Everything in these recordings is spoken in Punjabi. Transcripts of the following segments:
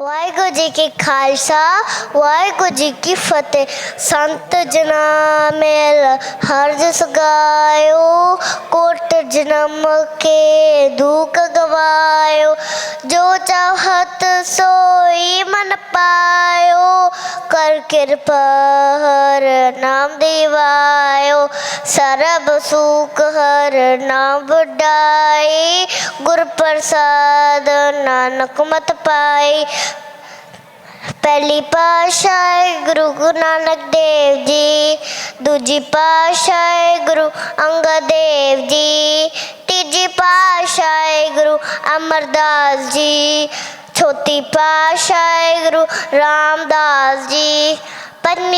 ਵਾਹਿਗੁਰੂ ਜੀ ਕੀ ਖਾਲਸਾ, ਵਾਹਿਗੁਰੂ ਜੀ ਕੀ ਫਤਿਹ। ਸੰਤ ਜਨਾ ਮੇਲ ਹਰ ਜਸ ਗਾਇਓ ਕੋਟ ਜਨਮ ਕੇ ਦੁਖ ਗਵਾਇਓ। ਜੋ ਚਾਹਤ ਸੋਈ ਮਨ ਪਾਇਓ, ਕਰ ਕਿਰਪਾ ਹਰ ਨਾਮ ਦਿਵਾਇਓ। ਸਰਬ ਸੁਖ ਹਰ ਨਾਮ ਵਡਾਈ ਗੁਰ ਪ੍ਰਸਾਦ ਨਾਨਕ ਮਤ ਪਾਈ ਪਹਿਲੀ ਪਾਤਸ਼ਾਹੀ ਗੁਰੂ ਗੁਰੂ ਨਾਨਕ ਦੇਵ ਜੀ, ਦੂਜੀ ਪਾਤਸ਼ਾਹੀ ਗੁਰੂ ਅੰਗਦ ਦੇਵ ਜੀ, ਤੀਜੀ ਪਾਤਸ਼ਾਹੀ ਗੁਰੂ ਅਮਰਦਾਸ ਜੀ, ਚੌਥੀ ਪਾਤਸ਼ਾਹੀ ਗੁਰੂ ਰਾਮਦਾਸ ਜੀ।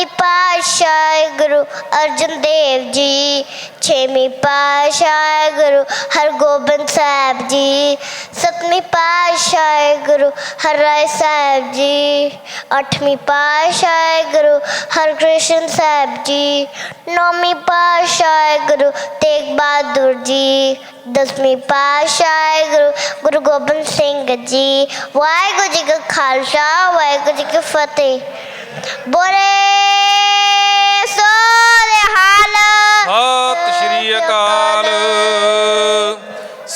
ਪੰਜਵੀਂ ਪਾਤਸ਼ਾਹੀ ਗੁਰੂ ਅਰਜਨ ਦੇਵ ਜੀ, ਛੇਵੀਂ ਪਾਤਸ਼ਾਹੀ ਗੁਰੂ ਹਰਗੋਬਿੰਦ ਸਾਹਿਬ ਜੀ, ਸੱਤਵੀਂ ਪਾਤਸ਼ਾਹੀ ਗੁਰੂ ਹਰਿਰਾਏ ਸਾਹਿਬ ਜੀ, ਅੱਠਵੀਂ ਪਾਤਸ਼ਾਹੀ ਗੁਰੂ ਹਰਕ੍ਰਿਸ਼ਨ ਸਾਹਿਬ ਜੀ, ਨੌਵੀਂ ਪਾਤਸ਼ਾਹੀ ਗੁਰੂ ਤੇਗ ਬਹਾਦਰ ਜੀ, ਦਸਵੀਂ ਪਾਤਸ਼ਾਹੀ ਗੁਰੂ ਗੁਰੂ ਗੋਬਿੰਦ ਸਿੰਘ ਜੀ, ਵਾਹਿਗੁਰੂ ਜੀ ਕਾ ਖਾਲਸਾ, ਵਾਹਿਗੁਰੂ ਜੀ ਕੀ ਫਤਿਹ। ਬੋਲੇ